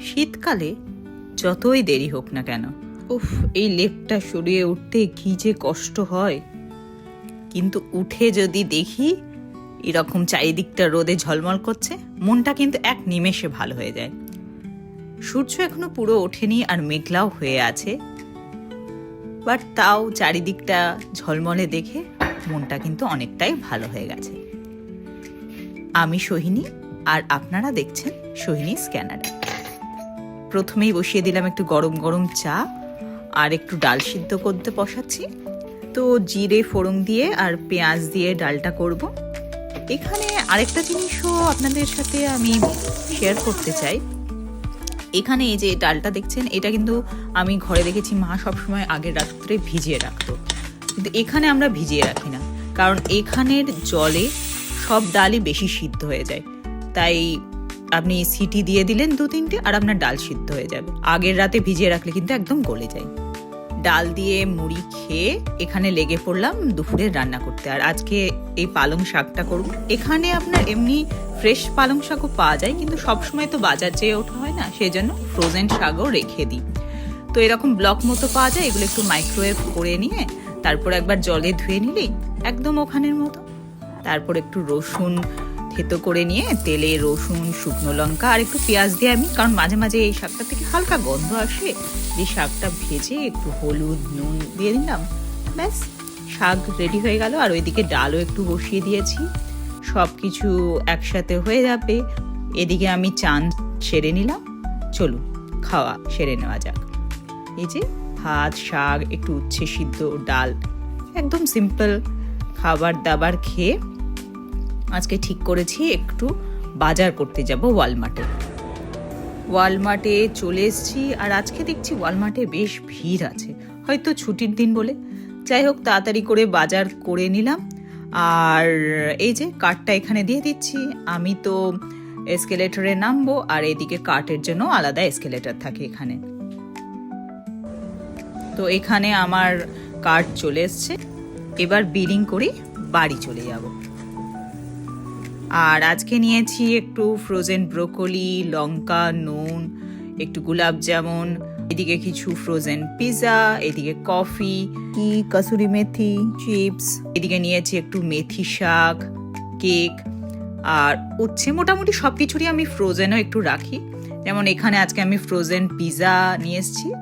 শীতকালে যতই দেরি হোক না কেন, উফ, এই লেপটা সরিয়ে উঠতে কি যে কষ্ট হয়। কিন্তু উঠে যদি দেখি এরকম চারিদিকটা রোদে ঝলমল করছে, মনটা কিন্তু এক নিমেষে ভালো হয়ে যায়। সূর্য এখনও পুরো ওঠেনি আর মেঘলাও হয়ে আছে। বাট তাও চারিদিকটা ঝলমলে দেখে মনটা কিন্তু অনেকটাই ভালো হয়ে গেছে। আমি সোহিনী আর আপনারা দেখছেন সোহিনী স্ক্যানারে। প্রথমেই বসিয়ে দিলাম একটু গরম গরম চা আর একটু ডাল সিদ্ধ করতে বসাচ্ছি। তো জিরে, ফোড়ন দিয়ে আর পেঁয়াজ দিয়ে ডালটা করব। এখানে আরেকটা জিনিসও আপনাদের সাথে আমি শেয়ার করতে চাই। এখানে এই যে ডালটা দেখছেন, এটা কিন্তু আমি ঘরে দেখেছি মা সবসময় আগের রাত্রে ভিজিয়ে রাখতো। কিন্তু এখানে আমরা ভিজিয়ে রাখি না। কারণ এখানের জলে সব ডালই বেশি সিদ্ধ হয়ে যায়। তাই আপনি সিটি দিয়ে দিলেন দু তিনটে আর আপনার ডাল সিদ্ধ হয়ে যাবে। আগের রাতে ভিজিয়ে রাখলে কিন্তু একদম গলে যায়। ডাল দিয়ে মুড়ি খেয়ে এখানে লেগে পড়লাম দুপুরে রান্না করতে। আর আজকে এই পালং শাকটা করব। এখানে আপনার এমনি ফ্রেশ পালং শাকও পাওয়া যায়, কিন্তু সবসময় তো বাজার যেয়ে ওঠা হয় না সেই জন্য ফ্রোজেন শাকও রেখে দিই। তো এরকম ব্লক মতো পাওয়া যায়, এগুলো একটু মাইক্রোওয়েভ করে নিয়ে তারপর একবার জলে ধুয়ে নিলেই একদম ওখানের মতো। তারপর একটু রসুন থেতো করে নিয়ে তেলে রসুন, শুকনো লঙ্কা আর একটু পেঁয়াজ দিয়ে আমি, কারণ মাঝে মাঝে এই শাকটা থেকে হালকা গন্ধ আসে দিয়ে শাকটা ভেজে একটু হলুদ, নুন দিয়ে দিলাম, ব্যাস, শাক রেডি হয়ে গেল। আর ওইদিকে ডালও একটু বসিয়ে দিয়েছি সব কিছু একসাথে হয়ে যাবে। এদিকে আমি চান সেরে নিলাম। চলুন, খাওয়া সেরে নেওয়া যাক। এই যে ভাত, শাক, একটু উচ্ছে সিদ্ধ ডাল, একদম সিম্পল খাবার দাবার খেয়ে আজকে ঠিক করেছি, একটু বাজার করতে যাব ওয়ালমার্টে। ওয়ালমার্টে চলে এসেছি আর আজকে দেখছি ওয়ালমার্টে বেশ ভিড় আছে। হয়তো ছুটির দিন বলে। যাই হোক, তাড়াতাড়ি করে বাজার করে নিলাম। আর এই যে কার্ডটা এখানে দিয়ে দিচ্ছি। আমি তো এসকেলেটরে নামবো আর এদিকে কার্টের জন্য আলাদা এসকেলেটর থাকে এখানে। তো এখানে আমার কার্ড চলে এসছে। এবার বিলিং করে বাড়ি চলে যাব। আর আজকে নিয়েছি একটু ফ্রোজেন ব্রোকলি লঙ্কা নুন একটু গোলাপ জামুন এদিকে কিছু ফ্রোজেন পিৎজা এদিকে কফি কি কাসুরি মেথি চিপস এদিকে নিয়েছি একটু মেথি শাক কেক আর উচ্ছে মোটামুটি সব কিছুরই আমি ফ্রোজেনও একটু রাখি। যেমন এখানে আজকে আমি ফ্রোজেন পিৎজা নিয়ে এসেছি।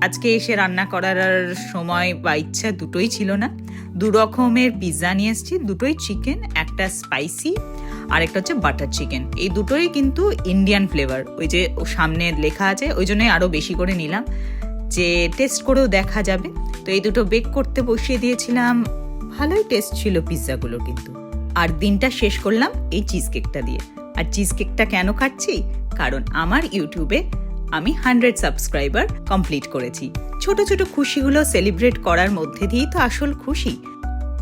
আজকে এসে রান্না করার আর সময় বা ইচ্ছা দুটোই ছিল না। দু রকমের পিৎজা নিয়ে এসেছি। দুটোই চিকেন একটা স্পাইসি আর একটা হচ্ছে বাটার চিকেন এই দুটোই কিন্তু ইন্ডিয়ান ফ্লেভার ওই যে সামনে লেখা আছে, ওই জন্যই আরও বেশি করে নিলাম, যে টেস্ট করেও দেখা যাবে। তো এই দুটো বেক করতে বসিয়ে দিয়েছিলাম। ভালোই টেস্ট ছিল পিৎজাগুলো কিন্তু। আর দিনটা শেষ করলাম এই চিজ কেকটা দিয়ে। আর চিজ কেকটা কেন খাচ্ছি? কারণ আমার ইউটিউবে আমি হান্ড্রেড সাবস্ক্রাইবার কমপ্লিট করেছি। ছোট ছোট খুশিগুলো সেলিব্রেট করার মধ্যে দিয়েই তো আসল খুশি।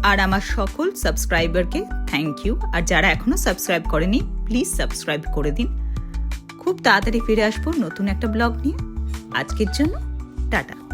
আর আমার সকল সাবস্ক্রাইবারকে থ্যাংক ইউ। আর যারা এখনও সাবস্ক্রাইব করেনি, প্লিজ সাবস্ক্রাইব করে দিন। খুব তাড়াতাড়ি ফিরে আসব নতুন একটা ব্লগ নিয়ে। আজকের জন্য, টাটা।